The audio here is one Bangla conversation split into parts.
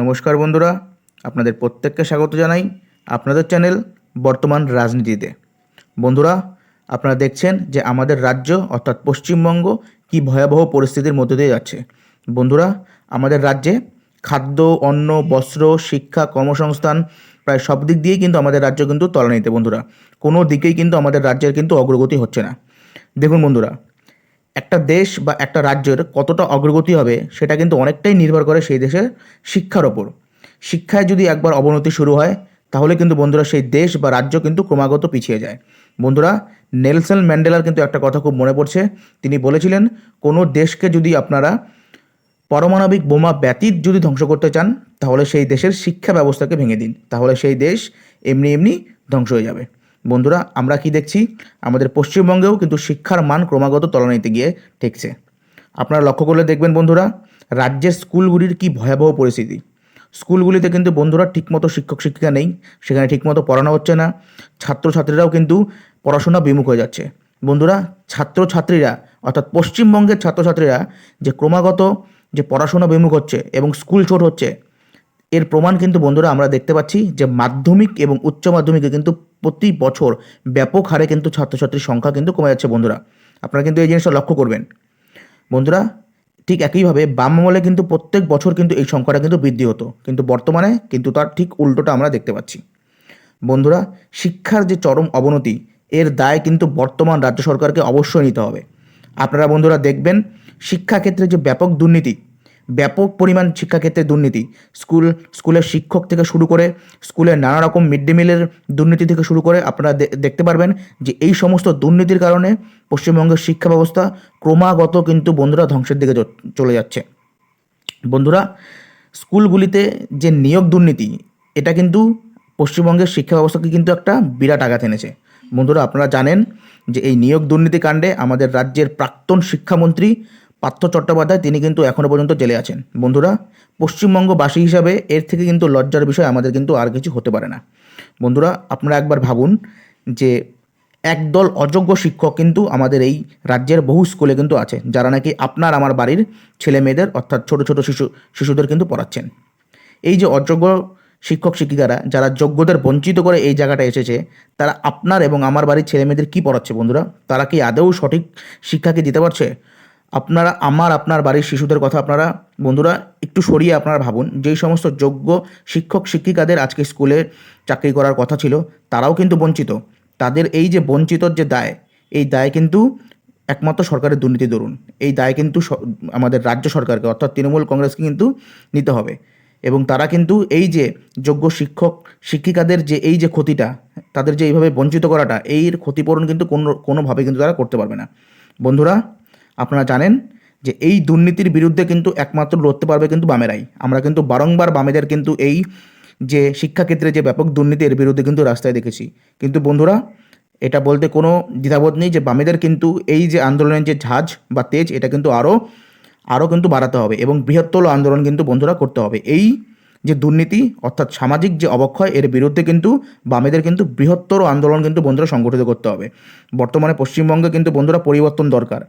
নমস্কার বন্ধুরা, আপনাদের প্রত্যেককে স্বাগত জানাই আপনাদের চ্যানেল বর্তমান রাজনীতিতে। বন্ধুরা, আপনারা দেখছেন যে আমাদের রাজ্য অর্থাৎ পশ্চিমবঙ্গ কি ভয়াবহ পরিস্থিতির মধ্যে দিয়ে যাচ্ছে। বন্ধুরা, আমাদের রাজ্যে খাদ্য, অন্ন, বস্ত্র, শিক্ষা, কর্মসংস্থান প্রায় সব দিক দিয়েই কিন্তু আমাদের রাজ্য কিন্তু তলানিতে বন্ধুরা। কোনো দিকেই কিন্তু আমাদের রাজ্যের কিন্তু অগ্রগতি হচ্ছে না। দেখুন বন্ধুরা একটা দেশ বা একটা রাজ্যের কতটা অগ্রগতি হবে সেটা কিন্তু অনেকটাই নির্ভর করে সেই দেশের শিক্ষার ওপর। শিক্ষায় যদি একবার অবনতি শুরু হয়, তাহলে কিন্তু বন্ধুরা সেই দেশ বা রাজ্য কিন্তু ক্রমাগত পিছিয়ে যায়। বন্ধুরা, নেলসন ম্যান্ডেলার কিন্তু একটা কথা খুব মনে পড়ছে। তিনি বলেছিলেন, কোনো দেশকে যদি আপনারা পারমাণবিক বোমা ব্যতীত যদি ধ্বংস করতে চান, তাহলে সেই দেশের শিক্ষা ব্যবস্থাকে ভেঙে দিন। তাহলে সেই দেশ এমনি এমনি ধ্বংস হয়ে যাবে। বন্ধুরা, আমরা কি দেখছি? আমাদের পশ্চিমবঙ্গেও কিন্তু শিক্ষার মান ক্রমাগত তলানিতে গিয়ে ঠেকছে। আপনারা লক্ষ্য করলে দেখবেন বন্ধুরা, রাজ্যের স্কুলগুলির কি ভয়াবহ পরিস্থিতি। স্কুলগুলিতে কিন্তু বন্ধুরা ঠিকমতো শিক্ষক শিক্ষিকা নেই, সেখানে ঠিকমতো পড়ানো হচ্ছে না। ছাত্রছাত্রীরাও কিন্তু পড়াশোনা বিমুখ হয়ে যাচ্ছে। বন্ধুরা, ছাত্রছাত্রীরা, অর্থাৎ পশ্চিমবঙ্গের ছাত্রছাত্রীরা যে ক্রমাগত যে পড়াশোনা বিমুখ হচ্ছে এবং স্কুল ছোট হচ্ছে এর প্রমাণ কিন্তু বন্ধুরা আমরা দেখতে পাচ্ছি যে মাধ্যমিক এবং উচ্চ মাধ্যমিকে কিন্তু প্রতি বছর ব্যাপক হারে কিন্তু ছাত্রছাত্রীর সংখ্যা কিন্তু কমে যাচ্ছে বন্ধুরা। আপনারা কিন্তু এই জিনিসটা লক্ষ্য করবেন। বন্ধুরা, ঠিক একইভাবে বাম আমলে কিন্তু প্রত্যেক বছর কিন্তু এই সংখ্যাটা কিন্তু বৃদ্ধি হতো। কিন্তু বর্তমানে কিন্তু তার ঠিক উল্টোটা আমরা দেখতে পাচ্ছি। বন্ধুরা, শিক্ষার যে চরম অবনতি, এর দায় কিন্তু বর্তমান রাজ্য সরকারকে অবশ্যই নিতে হবে। আপনারা বন্ধুরা দেখবেন, শিক্ষাক্ষেত্রে যে ব্যাপক দুর্নীতি ব্যাপক পরিমাণ শিক্ষাক্ষেত্রে দুর্নীতি। স্কুল, স্কুলের শিক্ষক থেকে শুরু করে স্কুলের নানা রকম মিড ডে মিলের দুর্নীতি থেকে শুরু করে আপনারা দেখতে পারবেন যে এই সমস্ত দুর্নীতির কারণে পশ্চিমবঙ্গের শিক্ষা ব্যবস্থা ক্রমাগত কিন্তু বন্ধুরা ধ্বংসের দিকে চলে যাচ্ছে। বন্ধুরা, স্কুলগুলিতে যে নিয়োগ দুর্নীতি, এটা কিন্তু পশ্চিমবঙ্গের শিক্ষা ব্যবস্থাকে কিন্তু একটা বিরাট আঘাত এনেছে। বন্ধুরা, আপনারা জানেন যে এই নিয়োগ দুর্নীতি কাণ্ডে আমাদের রাজ্যের প্রাক্তন শিক্ষামন্ত্রী পার্থ চট্টোপাধ্যায় তিনি কিন্তু এখনও পর্যন্ত জেলে আছেন। বন্ধুরা, পশ্চিমবঙ্গবাসী হিসাবে এর থেকে কিন্তু লজ্জার বিষয় আমাদের কিন্তু আর কিছু হতে পারে না। বন্ধুরা, আপনারা একবার ভাবুন যে একদল অযোগ্য শিক্ষক কিন্তু আমাদের এই রাজ্যের বহু স্কুলে কিন্তু আছে, যারা নাকি আপনার আমার বাড়ির ছেলে মেয়েদের অর্থাৎ ছোট ছোট শিশু, শিশুদের কিন্তু পড়াচ্ছেন। এই যে অযোগ্য শিক্ষক শিক্ষিকারা, যারা যোগ্যদের বঞ্চিত করে এই জায়গাটা এসেছে, তারা আপনার এবং আমার বাড়ির ছেলে মেয়েদের কী পড়াচ্ছে বন্ধুরা? তারা কি আদৌ সঠিক শিক্ষাকে দিতে পারছে? আপনারা, আমার, আপনার বাড়ির শিশুদের কথা আপনারা, বন্ধুরা, একটু সরিয়ে আপনারা ভাবুন। যেই সমস্ত যোগ্য শিক্ষক, শিক্ষিকাদের আজকে স্কুলে চাকরি করার কথা ছিল, তারাও কিন্তু বঞ্চিত। তাদের এই যে বঞ্চিতর যে দায়, এই দায় কিন্তু একমাত্র সরকারের দুর্নীতি দরুন এই দায় কিন্তু আমাদের রাজ্য সরকারকে, অর্থাৎ তৃণমূল কংগ্রেসকে কিন্তু নিতে হবে। এবং তারা কিন্তু এই যে যোগ্য শিক্ষক, শিক্ষিকাদের যে এই যে ক্ষতিটা, তাদের যে এইভাবে বঞ্চিত করাটা এর ক্ষতিপূরণ কিন্তু কোনো, কোনোভাবে কিন্তু তারা করতে পারবে না। বন্ধুরা আপনারা জানেন যে এই দুর্নীতির বিরুদ্ধে কিন্তু একমাত্র লড়তে পারবে কিন্তু বামেরাই। আমরা কিন্তু বারংবার বামেদের কিন্তু এই যে শিক্ষাক্ষেত্রে যে ব্যাপক দুর্নীতি এর বিরুদ্ধে কিন্তু রাস্তায় দেখেছি। কিন্তু বন্ধুরা, এটা বলতে কোনো দ্বিধাবোধ নেই যে বামেদের কিন্তু এই যে আন্দোলনের যে ঝাঁজ বা তেজ, এটা কিন্তু আরও আরও কিন্তু বাড়াতে হবে এবং বৃহত্তর আন্দোলন কিন্তু বন্ধুরা করতে হবে। এই যে দুর্নীতি, অর্থাৎ সামাজিক যে অবক্ষয়, এর বিরুদ্ধে কিন্তু বামেদের কিন্তু বৃহত্তর আন্দোলন কিন্তু বন্ধুরা সংগঠিত করতে হবে। বর্তমানে পশ্চিমবঙ্গে কিন্তু বন্ধুরা পরিবর্তন দরকার।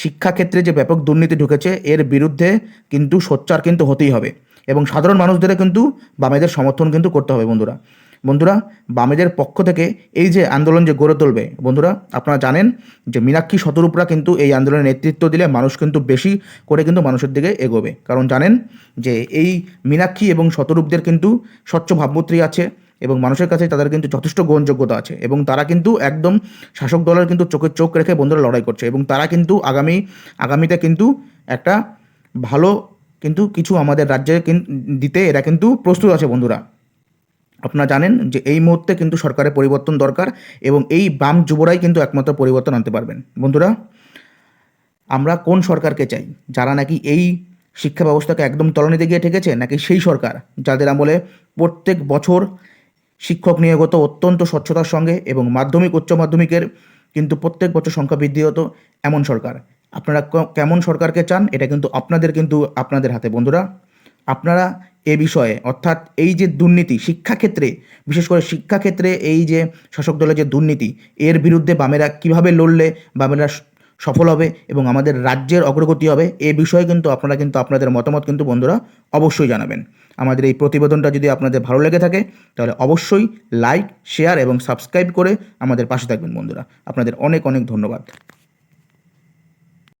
শিক্ষাক্ষেত্রে যে ব্যাপক দুর্নীতি ঢুকেছে, এর বিরুদ্ধে কিন্তু সোচ্চার কিন্তু হতেই হবে। এবং সাধারণ মানুষদের কিন্তু বামেদের সমর্থন কিন্তু করতে হবে, বন্ধুরা। বন্ধুরা, বামেদের পক্ষ থেকে এই যে আন্দোলন যে গড়ে তুলবে, বন্ধুরা, আপনারা জানেন যে মীনাক্ষী শতরূপরা কিন্তু এই আন্দোলনের নেতৃত্ব দিলে মানুষ কিন্তু বেশি করে কিন্তু মানুষের দিকে এগোবে। কারণ জানেন যে এই মীনাক্ষী এবং শতরূপদের কিন্তু স্বচ্ছ ভাবমূর্তি আছে। এবং মানুষের কাছে তাদের কিন্তু যথেষ্ট গ্রহণযোগ্যতা আছে এবং তারা কিন্তু একদম শাসক দলের কিন্তু চোখে চোখ রেখে বন্ধুরা লড়াই করছে এবং তারা কিন্তু আগামী, আগামীতে কিন্তু একটা ভালো কিন্তু কিছু আমাদের রাজ্যে দিতে এরা কিন্তু প্রস্তুত আছে বন্ধুরা। আপনারা জানেন যে এই মুহূর্তে কিন্তু সরকারের পরিবর্তন দরকার এবং এই বাম যুবরাই কিন্তু একমাত্র পরিবর্তন আনতে পারবেন। বন্ধুরা, আমরা কোন সরকারকে চাই? যারা নাকি এই শিক্ষা ব্যবস্থাকে একদম তলানিতে গিয়ে ঠেকেছে, নাকি সেই সরকার যাদের আমলে প্রত্যেক বছর শিক্ষক নিয়োগ হতো অত্যন্ত স্বচ্ছতার সঙ্গে এবং মাধ্যমিক, উচ্চ মাধ্যমিকের কিন্তু প্রত্যেক বছর সংখ্যা বৃদ্ধি হতো এমন সরকার। আপনারা কেমন সরকারকে চান, এটা কিন্তু আপনাদের কিন্তু আপনাদের হাতে। বন্ধুরা, আপনারা এ বিষয়ে, অর্থাৎ এই যে দুর্নীতি, শিক্ষাক্ষেত্রে, বিশেষ করে শিক্ষাক্ষেত্রে এই যে শাসক দলের যে দুর্নীতি, এর বিরুদ্ধে বামেরা কীভাবে লড়লে, বামেরা সফল হবে এবং আমাদের রাজ্যের অগ্রগতি হবে, এ বিষয়ে কিন্তু আপনারা কিন্তু আপনাদের মতামত কিন্তু বন্ধুরা অবশ্যই জানাবেন। আমাদের এই প্রতিবেদনটা যদি আপনাদের ভালো লেগে থাকে, তাহলে অবশ্যই লাইক শেয়ার এবং সাবস্ক্রাইব করে আমাদের পাশে থাকবেন বন্ধুরা। আপনাদের অনেক অনেক ধন্যবাদ।